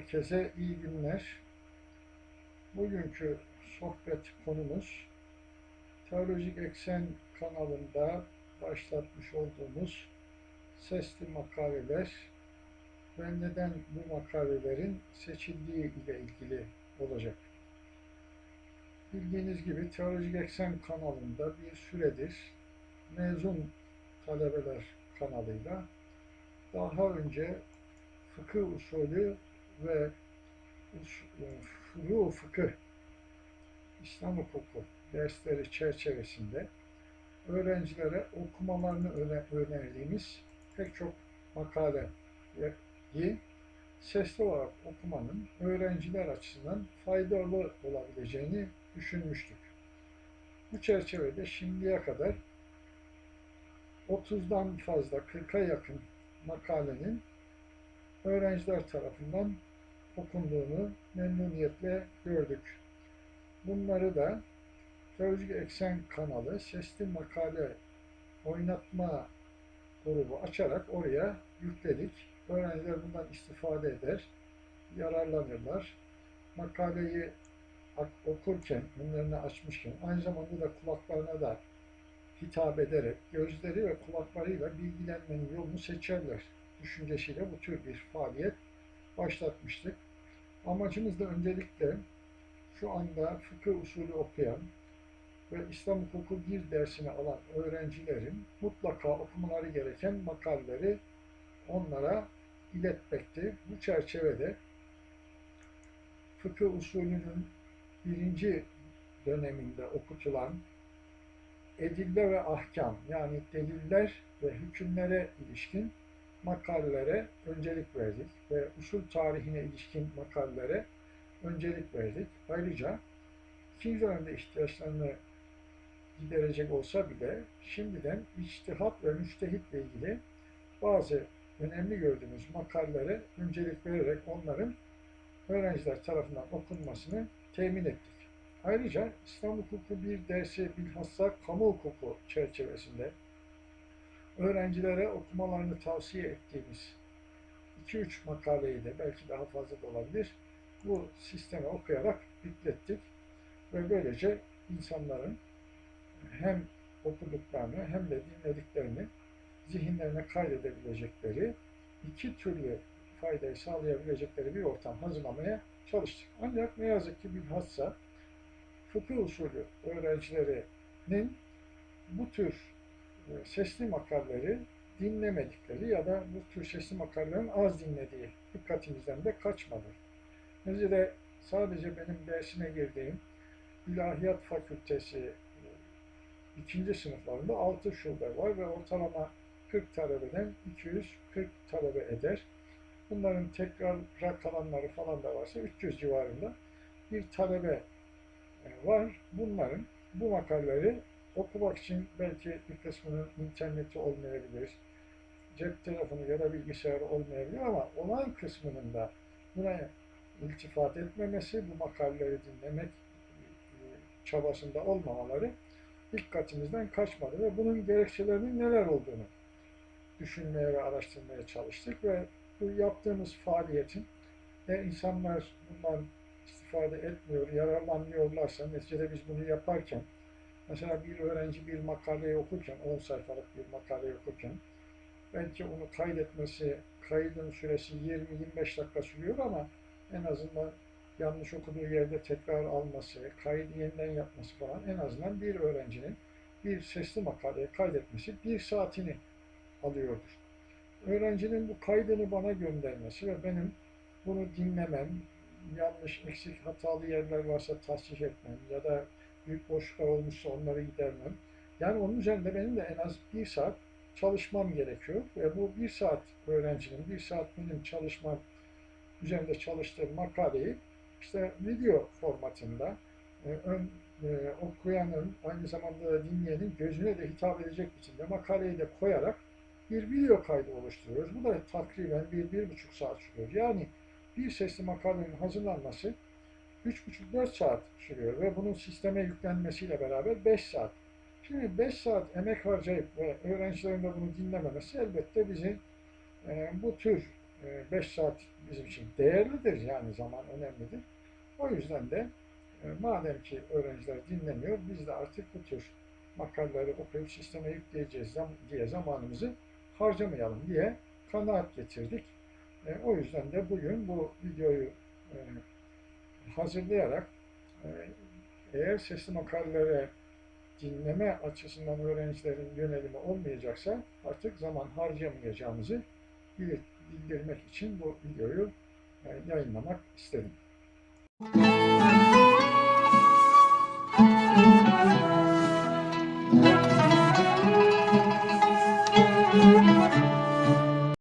Herkese iyi günler. Bugünkü sohbet konumuz Teolojik Eksen kanalında başlatmış olduğumuz sesli makaleler ve neden bu makalelerin seçildiği ile ilgili olacak. Bildiğiniz gibi Teolojik Eksen kanalında bir süredir mezun talebeler kanalıyla daha önce fıkıh usulü ve furu fıkıh İslam hukuku dersleri çerçevesinde öğrencilere okumalarını önerdiğimiz pek çok makaleyi sesli olarak okumanın öğrenciler açısından faydalı olabileceğini düşünmüştük. Bu çerçevede şimdiye kadar 30'dan fazla 40'a yakın makalenin öğrenciler tarafından okunduğunu memnuniyetle gördük. Bunları da Teolojik Eksen kanalı sesli makale oynatma grubu açarak oraya yükledik. Öğrenciler bundan istifade eder, yararlanırlar. Makaleyi okurken, önlerini açmışken, aynı zamanda da kulaklarına da hitap ederek gözleri ve kulaklarıyla bilgilenmenin yolunu seçerler düşüncesiyle bu tür bir faaliyet başlatmıştık. Amacımız da öncelikle şu anda fıkıh usulü okuyan ve İslam hukuku bir dersini alan öğrencilerin mutlaka okumaları gereken makaleleri onlara iletmekti. Bu çerçevede fıkıh usulünün birinci döneminde okutulan edille ve ahkam yani deliller ve hükümlere ilişkin makalelere öncelik verdik ve usul tarihine ilişkin makalelere öncelik verdik. Ayrıca ikinci dönemde ihtiyaçlarını giderecek olsa bile şimdiden içtihat ve müçtehitle ilgili bazı önemli gördüğümüz makalelere öncelik vererek onların öğrenciler tarafından okunmasını temin ettik. Ayrıca İslam hukuku bir dersi bilhassa kamu hukuku çerçevesinde öğrencilere okumalarını tavsiye ettiğimiz 2-3 makaleyi de belki daha fazla da olabilir bu sisteme okuyarak yüklettik ve böylece insanların hem okuduklarını hem de dinlediklerini zihinlerine kaydedebilecekleri iki türlü faydayı sağlayabilecekleri bir ortam hazırlamaya çalıştık. Ancak ne yazık ki bilhassa fıkıh usulü öğrencilerinin bu tür sesli makalleri dinlemedikleri ya da bu tür sesli makalelerin az dinlediği dikkatimizden de kaçmadı. Neticede sadece benim dersine girdiğim İlahiyat Fakültesi e, ikinci sınıflarında 6 şube var ve ortalama 40 talebeden 240 talebe eder. Bunların tekrar kalanları falan da varsa 300 civarında bir talebe e, var. Bunların bu makaleleri okumak için belki bir kısmının interneti olmayabilir, cep telefonu ya da bilgisayarı olmayabilir ama olan kısmının da buna iltifat etmemesi, bu makaleleri dinlemek e, çabasında olmamaları dikkatimizden kaçmadı ve bunun gerekçelerinin neler olduğunu düşünmeye ve araştırmaya çalıştık ve bu yaptığımız faaliyetin eğer insanlar bundan istifade etmiyor, yararlanmıyorlarsa neticede biz bunu yaparken mesela bir öğrenci bir makaleyi okurken, 10 sayfalık bir makaleyi okurken belki onu kaydetmesi, kaydın süresi 20-25 dakika sürüyor ama en azından yanlış okuduğu yerde tekrar alması, kaydı yeniden yapması falan en azından bir öğrencinin bir sesli makaleye kaydetmesi bir saatini alıyordur. Öğrencinin bu kaydını bana göndermesi ve benim bunu dinlemem, yanlış, eksik, hatalı yerler varsa tasdik etmem ya da büyük boşluklar olmuşsa onları gidermem. Yani onun üzerinde benim de en az bir saat çalışmam gerekiyor ve bu bir saat öğrencinin, bir saat benim çalışmam üzerinde çalıştığım makaleyi işte video formatında e, ön e, okuyanın aynı zamanda da dinleyenin gözüne de hitap edecek biçimde makaleyi de koyarak bir video kaydı oluşturuyoruz. Bu da takriben bir, bir buçuk saat sürüyor. Yani bir sesli makalenin hazırlanması 3,5-4 saat sürüyor ve bunun sisteme yüklenmesiyle beraber 5 saat. Şimdi 5 saat emek harcayıp ve öğrencilerin de bunu dinlememesi elbette bizi e, bu tür 5 saat bizim için değerlidir yani zaman önemlidir. O yüzden de e, madem ki öğrenciler dinlemiyor biz de artık bu tür makaleleri okuyup sisteme yükleyeceğiz diye zamanımızı harcamayalım diye kanaat getirdik. E, o yüzden de bugün bu videoyu e, hazırlayarak e, eğer sesli makalelere dinleme açısından öğrencilerin yönelimi olmayacaksa artık zaman harcayamayacağımızı bil- bildirmek için bu videoyu e, yayınlamak istedim.